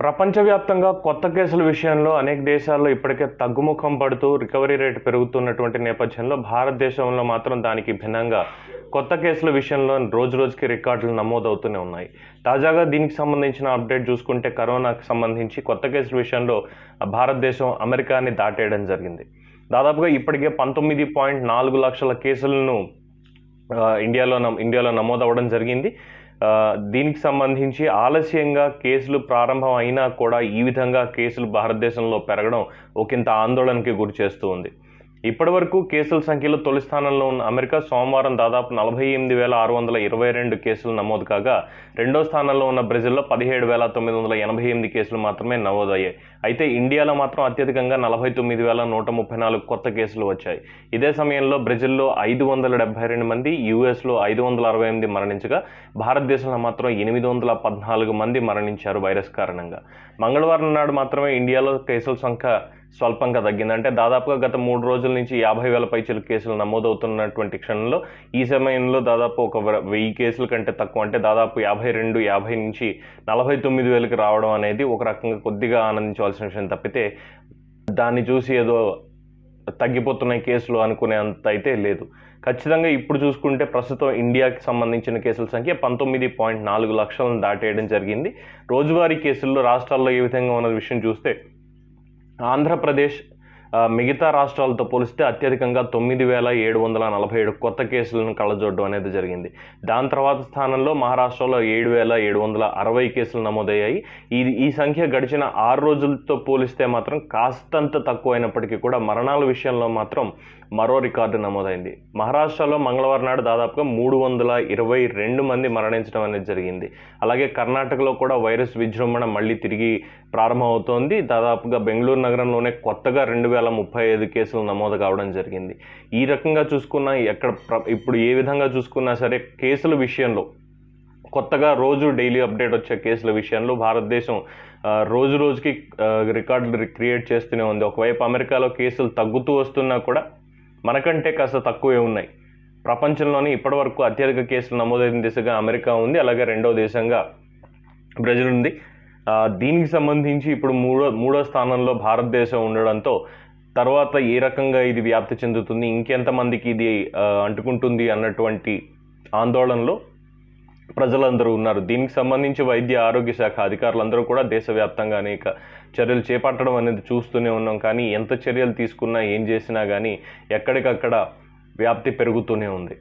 ప్రపంచవ్యాప్తంగా కొత్త కేసుల విషయంలో అనేక దేశాల్లో ఇప్పటికే తగ్గుముఖం పడుతూ రికవరీ రేటు పెరుగుతున్నటువంటి నేపథ్యంలో భారతదేశంలో మాత్రం దానికి భిన్నంగా కొత్త కేసుల విషయంలో రోజు రోజుకి రికార్డులు నమోదవుతూనే ఉన్నాయి. తాజాగా దీనికి సంబంధించిన అప్డేట్ చూసుకుంటే కరోనాకు సంబంధించి కొత్త కేసుల విషయంలో భారతదేశం అమెరికాని దాటేయడం జరిగింది. దాదాపుగా ఇప్పటికే పంతొమ్మిది పాయింట్ నాలుగు లక్షల కేసులను ఇండియాలో నమ్- ఇండియాలో నమోదవడం జరిగింది. దీనికి సంబంధించి ఆలస్యంగా కేసులు ప్రారంభం అయినా కూడా ఈ విధంగా కేసులు భారతదేశంలో పెరగడం ఒకంత ఆందోళనకి గురి చేస్తూ ఉంది. ఇప్పటివరకు కేసుల సంఖ్యలో తొలి స్థానంలో ఉన్న అమెరికా సోమవారం దాదాపు నలభై ఎనిమిది వేల ఆరు వందల ఇరవై రెండు కేసులు నమోదు కాగా రెండో స్థానంలో ఉన్న బ్రెజిల్లో పదిహేడు వేల తొమ్మిది వందల ఎనభై ఎనిమిది కేసులు మాత్రమే నమోదయ్యాయి. అయితే ఇండియాలో మాత్రం అత్యధికంగా నలభై తొమ్మిది వేల నూట ముప్పై నాలుగు కొత్త కేసులు వచ్చాయి. ఇదే సమయంలో బ్రెజిల్లో ఐదు వందల డెబ్బై రెండు మంది యూఎస్లో ఐదు వందల అరవై ఎనిమిది మరణించగా భారతదేశంలో మాత్రం ఎనిమిది వందల పద్నాలుగు మంది మరణించారు వైరస్ కారణంగా. మంగళవారం నాడు మాత్రమే ఇండియాలో కేసుల సంఖ్య స్వల్పంగా తగ్గింది. అంటే దాదాపుగా గత మూడు రోజుల నుంచి యాభై వేల పైచీల కేసులు నమోదవుతున్నటువంటి క్షణంలో ఈ సమయంలో దాదాపు ఒక వెయ్యి కేసుల కంటే తక్కువ. అంటే దాదాపు యాభై రెండు యాభై నుంచి నలభై తొమ్మిది వేలకు రావడం అనేది ఒక రకంగా కొద్దిగా ఆనందించవలసిన విషయం తప్పితే దాన్ని చూసి ఏదో తగ్గిపోతున్నాయి కేసులు అనుకునే అంత అయితే లేదు. ఖచ్చితంగా ఇప్పుడు చూసుకుంటే ప్రస్తుతం ఇండియాకి సంబంధించిన కేసుల సంఖ్య పంతొమ్మిది పాయింట్ నాలుగు లక్షలను దాటేయడం జరిగింది. రోజువారీ కేసుల్లో రాష్ట్రాల్లో ఏ విధంగా ఉన్న విషయం చూస్తే आंध्र प्रदेश మిగతా రాష్ట్రాలతో పోలిస్తే అత్యధికంగా తొమ్మిది వేల ఏడు వందల నలభై ఏడు కొత్త కేసులను కళ్ళజోడడం అనేది జరిగింది. దాని తర్వాత స్థానంలో మహారాష్ట్రలో ఏడు వేల ఏడు వందల అరవై కేసులు నమోదయ్యాయి. ఇది ఈ సంఖ్య గడిచిన ఆరు రోజులతో పోలిస్తే మాత్రం కాస్తంత తక్కువైనప్పటికీ కూడా మరణాల విషయంలో మాత్రం మరో రికార్డు నమోదైంది. మహారాష్ట్రలో మంగళవారం నాడు దాదాపుగా మూడు వందల ఇరవై రెండు మంది మరణించడం అనేది జరిగింది. అలాగే కర్ణాటకలో కూడా వైరస్ విజృంభణ మళ్ళీ తిరిగి ప్రారంభమవుతోంది. దాదాపుగా బెంగళూరు నగరంలోనే కొత్తగా రెండు వేల ముప్పై ఐదు కేసులు నమోదు కావడం జరిగింది. ఈ రకంగా చూసుకున్నా ఎక్కడ ప్ర- ఇప్పుడు ఏ విధంగా చూసుకున్నా సరే కేసుల విషయంలో కొత్తగా రోజు డైలీ అప్డేట్ వచ్చే కేసుల విషయంలో భారతదేశం రోజు రోజుకి రికార్డులు క్రియేట్ చేస్తూనే ఉంది. ఒకవైపు అమెరికాలో కేసులు తగ్గుతూ వస్తున్నా కూడా మనకంటే కాస్త తక్కువే ఉన్నాయి. ప్రపంచంలోనే ఇప్పటివరకు అత్యధిక కేసులు నమోదైన దిశగా అమెరికా ఉంది. అలాగే రెండో దేశంగా బ్రెజిల్ ఉంది. దీనికి సంబంధించి ఇప్పుడు మూడో మూడో స్థానంలో భారతదేశం ఉండడంతో తర్వాత ఏ రకంగా ఇది వ్యాప్తి చెందుతుంది ఇంకెంతమందికి ఇది అంటుకుంటుంది అన్నటువంటి ఆందోళనలో ప్రజలందరూ ఉన్నారు. దీనికి సంబంధించి వైద్య ఆరోగ్య శాఖ అధికారులందరూ కూడా దేశవ్యాప్తంగా అనేక చర్యలు చేపట్టడం అనేది చూస్తూనే ఉన్నాం. కానీ ఎంత చర్యలు తీసుకున్నా ఏం చేసినా కానీ ఎక్కడికక్కడ వ్యాప్తి పెరుగుతూనే ఉంది.